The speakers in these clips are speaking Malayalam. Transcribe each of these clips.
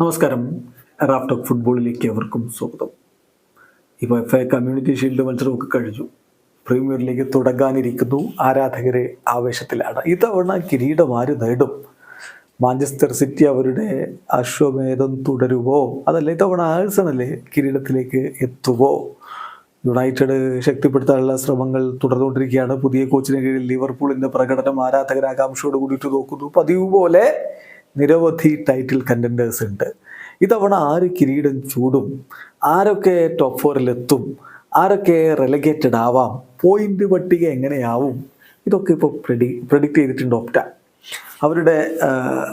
നമസ്കാരം. റാഫ്റ്റോക്ക് ഫുട്ബോളിലേക്ക് അവർക്കും സ്വാഗതം. ഇപ്പോൾ എഫ് എ കമ്മ്യൂണിറ്റി ഷീൽഡ് മത്സരമൊക്കെ കഴിഞ്ഞു. പ്രീമിയർ ലീഗ് തുടങ്ങാനിരിക്കുന്നു. ആരാധകരെ ആവേശത്തിലാണ്. ഇതവണ കിരീടം ആര് നേടും? മാഞ്ചസ്റ്റർ സിറ്റി അവരുടെ അശ്വമേധം തുടരുമോ അതല്ല ഇതവണ ആഴ്സണൽ കിരീടത്തിലേക്ക് എത്തുമോ യുണൈറ്റഡ് ശക്തിപ്പെടുത്താനുള്ള ശ്രമങ്ങൾ തുടർന്നുകൊണ്ടിരിക്കുകയാണ്. പുതിയ കോച്ചിന് കീഴിൽ ലിവർപൂളിന്റെ പ്രകടനം ആരാധകരാകാംക്ഷയോട് കൂടിയിട്ട് നോക്കുന്നു. പതിവ് പോലെ നിരവധി ടൈറ്റിൽ കണ്ടന്റേഴ്സ് ഉണ്ട്. ഇതവണ ആര് കിരീടം ചൂടും ആരൊക്കെ ടോപ്പ് ഫോറിലെത്തും ആരൊക്കെ റെലഗേറ്റഡ് ആവാം പോയിന്റ് പട്ടിക എങ്ങനെയാവും? ഇതൊക്കെ ഇപ്പോൾ പ്രഡി പ്രഡിക്റ്റ് ചെയ്തിട്ടുണ്ട് ഒപ്റ്റ അവരുടെ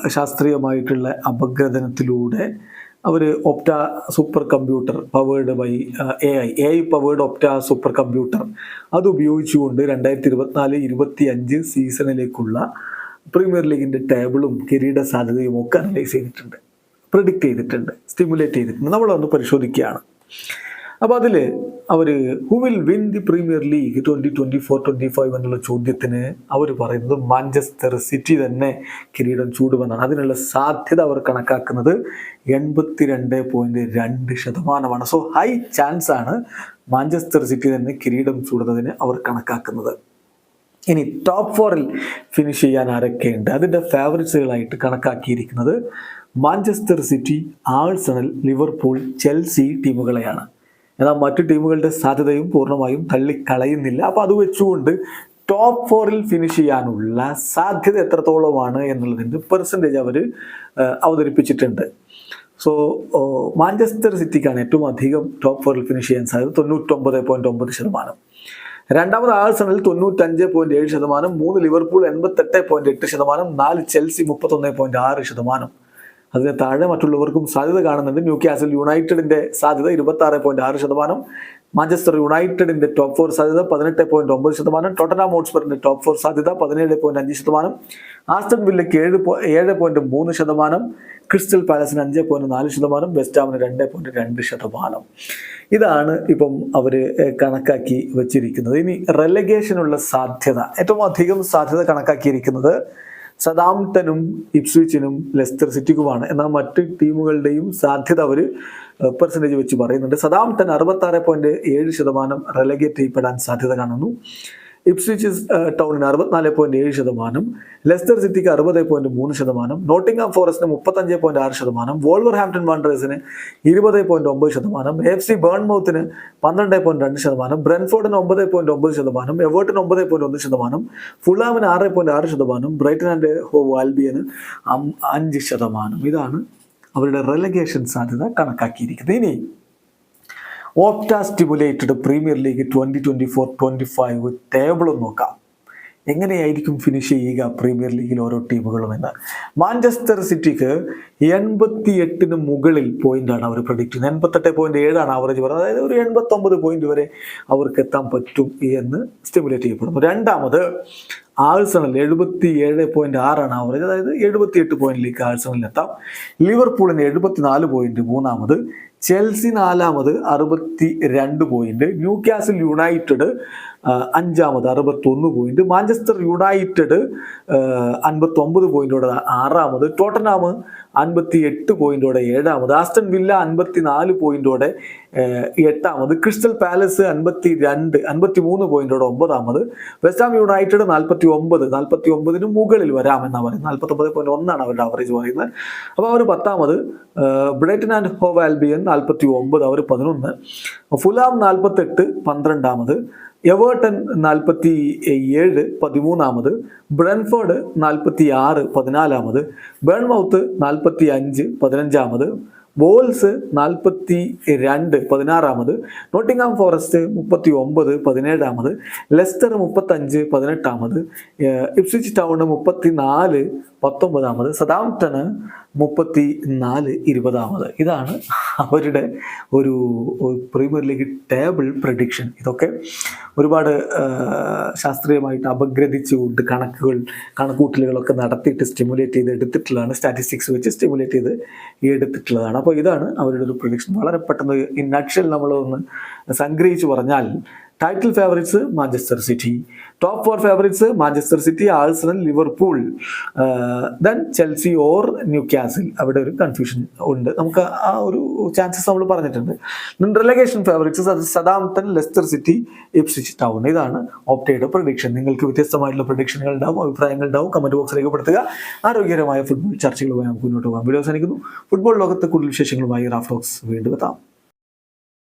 ശാസ്ത്രീയമായിട്ടുള്ള അപഗ്രഥനത്തിലൂടെ അവർ Opta super computer powered by A I A I powered Opta super computer അത് ഉപയോഗിച്ചുകൊണ്ട് രണ്ടായിരത്തി ഇരുപത്തിനാല് ഇരുപത്തി അഞ്ച് സീസണിലേക്കുള്ള പ്രീമിയർ ലീഗിന്റെ ടേബിളും കിരീട സാധ്യതയും ഒക്കെ അനലൈസ് ചെയ്തിട്ടുണ്ട്. പ്രിഡിക്റ്റ് ചെയ്തിട്ടുണ്ട് സ്റ്റിമുലേറ്റ് ചെയ്തിട്ടുണ്ട്. നമ്മളൊന്ന് പരിശോധിക്കുകയാണ്. അപ്പോൾ അതിൽ അവർ who will win the premier league twenty twenty four twenty five എന്നുള്ള ചോദ്യത്തിന് അവർ പറയുന്നത് മാഞ്ചസ്റ്റർ സിറ്റി തന്നെ കിരീടം ചൂടുമെന്നാണ്. അതിനുള്ള സാധ്യത അവർ കണക്കാക്കുന്നത് എൺപത്തി രണ്ട് പോയിന്റ് രണ്ട് ശതമാനമാണ്. സോ ഹൈ ചാൻസ് ആണ് മാഞ്ചസ്റ്റർ സിറ്റി തന്നെ കിരീടം ചൂടുന്നതിന് അവർ കണക്കാക്കുന്നത്. ഇനി ടോപ്പ് ഫോറിൽ ഫിനിഷ് ചെയ്യാൻ ആരൊക്കെയുണ്ട്? അതിന്റെ ഫേവറിറ്റ്സുകളായിട്ട് കണക്കാക്കിയിരിക്കുന്നത് Manchester City Arsenal Liverpool Chelsea ടീമുകളെയാണ്. എന്നാൽ മറ്റു ടീമുകളുടെ സാധ്യതയും പൂർണമായും തള്ളിക്കളയുന്നില്ല. അപ്പോൾ അത് വെച്ചുകൊണ്ട് ടോപ്പ് ഫോറിൽ ഫിനിഷ് ചെയ്യാനുള്ള സാധ്യത എത്രത്തോളമാണ് എന്നുള്ളതിന്റെ പെർസെന്റേജ് അവർ അവതരിപ്പിച്ചിട്ടുണ്ട്. സോ മാഞ്ചസ്റ്റർ സിറ്റിക്കാണ് ഏറ്റവും അധികം ടോപ്പ് ഫോറിൽ ഫിനിഷ് ചെയ്യാൻ സാധ്യത. തൊണ്ണൂറ്റൊമ്പത് പോയിന്റ് ഒമ്പത് ശതമാനം. രണ്ടാമത് ആഴ്സണൽ തൊണ്ണൂറ്റഞ്ച് പോയിന്റ് ഏഴ് ശതമാനം മൂന്ന് ലിവർപൂൾ എൺപത്തെട്ട് പോയിന്റ് എട്ട് ശതമാനം നാല് ചെൽസി മുപ്പത്തൊന്ന് പോയിന്റ് ആറ് ശതമാനം. അതിന് താഴെ മറ്റുള്ളവർക്കും സാധ്യത കാണുന്നുണ്ട് ന്യൂ ക്യാസിൽ യുണൈറ്റഡിന്റെ സാധ്യത ഇരുപത്തി ആറ് പോയിന്റ് ആറ് ശതമാനം മാഞ്ചസ്റ്റർ യുണൈറ്റഡിന്റെ ടോപ്പ് ഫോർ സാധ്യത പതിനെട്ട് പോയിന്റ് ഒമ്പത് ശതമാനം ടോട്ടനാം ഹോട്ട്സ്പറിന്റെ ടോപ്പ് ഫോർ സാധ്യത പതിനേഴ് പോയിന്റ് അഞ്ച് ശതമാനം ആസ്റ്റൺ വില്ലയ്ക്ക് ഏഴ് ഏഴ് പോയിന്റ് മൂന്ന് ശതമാനം ക്രിസ്റ്റൽ പാലസിന് അഞ്ച് പോയിന്റ് നാല് ശതമാനം വെസ്റ്റാമിന് രണ്ട് പോയിന്റ് രണ്ട് ശതമാനം. ഇതാണ് ഇപ്പം അവർ കണക്കാക്കി വെച്ചിരിക്കുന്നത്. ഇനി റെലഗേഷനുള്ള സാധ്യത ഏറ്റവും അധികം സാധ്യത കണക്കാക്കിയിരിക്കുന്നത് സദാംപ്ടനും ഇപ്സ്വിച്ചിനും ലെസ്റ്റർ സിറ്റിക്കുമാണ്. എന്നാൽ മറ്റ് ടീമുകളുടെയും സാധ്യത അവർ പെർസെന്റേജ് വെച്ച് പറയുന്നുണ്ട്. സദാംപ്ടൻ അറുപത്താറ് പോയിന്റ് ഏഴ് ശതമാനം റെലഗേറ്റ് ചെയ്യപ്പെടാൻ സാധ്യത കാണുന്നു. ഇപ്സ്വിച്ച് ടൗണിന് അറുപത്തിനാല് പോയിന്റ് ഏഴ് ശതമാനം ലെസ്റ്റർ സിറ്റിക്ക് അറുപത് പോയിന്റ് മൂന്ന് ശതമാനം നോട്ടിംഗ്ഹാം ഫോറസ്റ്റിന് മുപ്പത്തഞ്ച് പോയിന്റ് ആറ് ശതമാനം വോൾവർ ഹാംപ്ടൺ വാണ്ടേഴ്സിന് ഇരുപത് പോയിന്റ് ഒമ്പത് ശതമാനം എഫ് സി ബേൺമൗത്തിന് പന്ത്രണ്ട് പോയിന്റ് രണ്ട് ശതമാനം ബ്രെൻഫോർഡിന് ഒമ്പത് പോയിന്റ് ഒമ്പത് ശതമാനം എവേർട്ടിന് ഒമ്പത് പോയിന്റ് ഒന്ന് ശതമാനം ഫുള്ളാമിന് ആറ് പോയിന്റ് ആറ് ശതമാനം ബ്രൈറ്റൺ ആൻഡ് ഹോ ആൽബിയന് അഞ്ച് ശതമാനം. ഇതാണ് അവരുടെ റെലഗേഷൻ സാധ്യത കണക്കാക്കിയിരിക്കുന്നത്. ഇനി Opta stimulated Premier League twenty twenty four twenty five ടേബിളും നോക്കാം. എങ്ങനെയായിരിക്കും ഫിനിഷ് ചെയ്യുക പ്രീമിയർ ലീഗിൽ ഓരോ ടീമുകളും എന്ന്? മാഞ്ചസ്റ്റർ സിറ്റിക്ക് എൺപത്തി എട്ടിന് മുകളിൽ പോയിന്റാണ് അവർ പ്രൊഡിക്റ്റ് ചെയ്യുന്നത്. എൺപത്തെട്ട് പോയിന്റ് ഏഴാണ് ആവറേജ് പറയുന്നത് അതായത് ഒരു എൺപത്തൊമ്പത് പോയിന്റ് വരെ അവർക്ക് എത്താൻ പറ്റും എന്ന് സ്റ്റിമുലേറ്റ് ചെയ്യപ്പെടുന്നു. രണ്ടാമത് ആഴ്സണൽ എഴുപത്തി ഏഴ് പോയിന്റ് ആറാണ് ആവറേജ് അതായത് എഴുപത്തി എട്ട് പോയിന്റിലേക്ക് ആഴ്സണലിൽ എത്താം. ലിവർപൂളിന് എഴുപത്തിനാല് പോയിന്റ് മൂന്നാമത്. ചെൽസി നാലാമത് അറുപത്തി രണ്ട് പോയിന്റ് ന്യൂ കാസിൽ യുണൈറ്റഡ് അഞ്ചാമത് അറുപത്തൊന്ന് പോയിന്റ് മാഞ്ചസ്റ്റർ യുണൈറ്റഡ് അൻപത്തൊമ്പത് പോയിന്റോടെ ആറാമത് ടോട്ടനാം അൻപത്തി എട്ട് പോയിന്റോടെ ഏഴാമത് ആസ്റ്റൺ വില്ല അൻപത്തി നാല് പോയിന്റോടെ എട്ടാമത് ക്രിസ്റ്റൽ പാലസ് അൻപത്തി രണ്ട് അൻപത്തി മൂന്ന് പോയിന്റോടെ ഒമ്പതാമത് വെസ്റ്റാം യുണൈറ്റഡ് നാൽപ്പത്തി ഒമ്പത് നാൽപ്പത്തി ഒമ്പതിന് മുകളിൽ വരാമെന്നാണ് പറയുന്നത്. നാൽപ്പത്തി ഒമ്പത് പോയിന്റ് ഒന്നാണ് അവരുടെ അവറേജ് പറയുന്നത്. അപ്പോൾ അവർ പത്താമത് ബ്രൈറ്റൻ ആൻഡ് ഹോവ് ആൽബിയൻ നാൽപ്പത്തി ഒമ്പത് അവർ പതിനൊന്ന് ഫുലാം നാൽപ്പത്തെട്ട് പന്ത്രണ്ടാമത് എവേർട്ടൺ നാൽപ്പത്തി ഏഴ് പതിമൂന്നാമത് ബ്രൻഫോർഡ് നാൽപ്പത്തി ആറ് പതിനാലാമത് ബേൺമൗത്ത് നാൽപ്പത്തി അഞ്ച് പതിനഞ്ചാമത് വോൾസ് നാൽപ്പത്തി രണ്ട് പതിനാറാമത് നോട്ടിങ്ഹാം ഫോറസ്റ്റ് മുപ്പത്തി ഒമ്പത് പതിനേഴാമത് ലെസ്റ്റർ മുപ്പത്തഞ്ച് പതിനെട്ടാമത് ഇപ്സിച്ച് ടൗൺ മുപ്പത്തി നാല് പത്തൊമ്പതാമത് സദാംപ്ടണ് മുപ്പത്തി നാല് ഇരുപതാമത്. ഇതാണ് അവരുടെ ഒരു പ്രീമിയർ ലീഗ് ടേബിൾ പ്രഡിക്ഷൻ. ഇതൊക്കെ ഒരുപാട് ശാസ്ത്രീയമായിട്ട് അപഗ്രഥിച്ചുകൊണ്ട് കണക്കുകൾ കണക്കൂട്ടലുകളൊക്കെ നടത്തിയിട്ട് സ്റ്റിമുലേറ്റ് ചെയ്ത് എടുത്തിട്ടുള്ളതാണ് സ്റ്റാറ്റിസ്റ്റിക്സ് വെച്ച് സ്റ്റിമുലേറ്റ് ചെയ്ത് എടുത്തിട്ടുള്ളതാണ്. അപ്പോൾ ഇതാണ് അവരുടെ ഒരു പ്രൊഡിക്ഷൻ വളരെ പെട്ടെന്ന് ഈ നക്ഷൽ നമ്മളൊന്ന് സംഗ്രഹിച്ച് പറഞ്ഞാൽ title favourites Manchester City top four favourites Manchester City Arsenal Liverpool then Chelsea or Newcastle അവിടെ ഒരു കൺഫ്യൂഷൻ ഉണ്ട്. നമുക്ക് ആ ഒരു ചാൻസസ് നമ്മൾ പറഞ്ഞിട്ടുണ്ട്. Relegation favourites Southampton Leicester City Ipswich Town ഇതാണ് ഓപ്റ്റയുടെ പ്രൊഡിക്ഷൻ നിങ്ങൾക്ക് വ്യത്യസ്തമായിട്ടുള്ള പ്രൊഡിക്ഷനുകൾ ഉണ്ടാവും അഭിപ്രായങ്ങൾ ഉണ്ടാവും. കമന്റ് ബോക്സ് രേഖപ്പെടുത്തുക ആരോഗ്യകരമായ ഫുട്ബോൾ ചർച്ചകളുമായി നമുക്ക് മുന്നോട്ട് പോകാം. വീഡിയോ അവസാനിക്കുന്നു. ഫുട്ബോൾ ലോകത്തെ കൂടുതൽ വിശേഷങ്ങളുമായി റാഫ്റ്റോക്സ് വീണ്ടും എത്താം.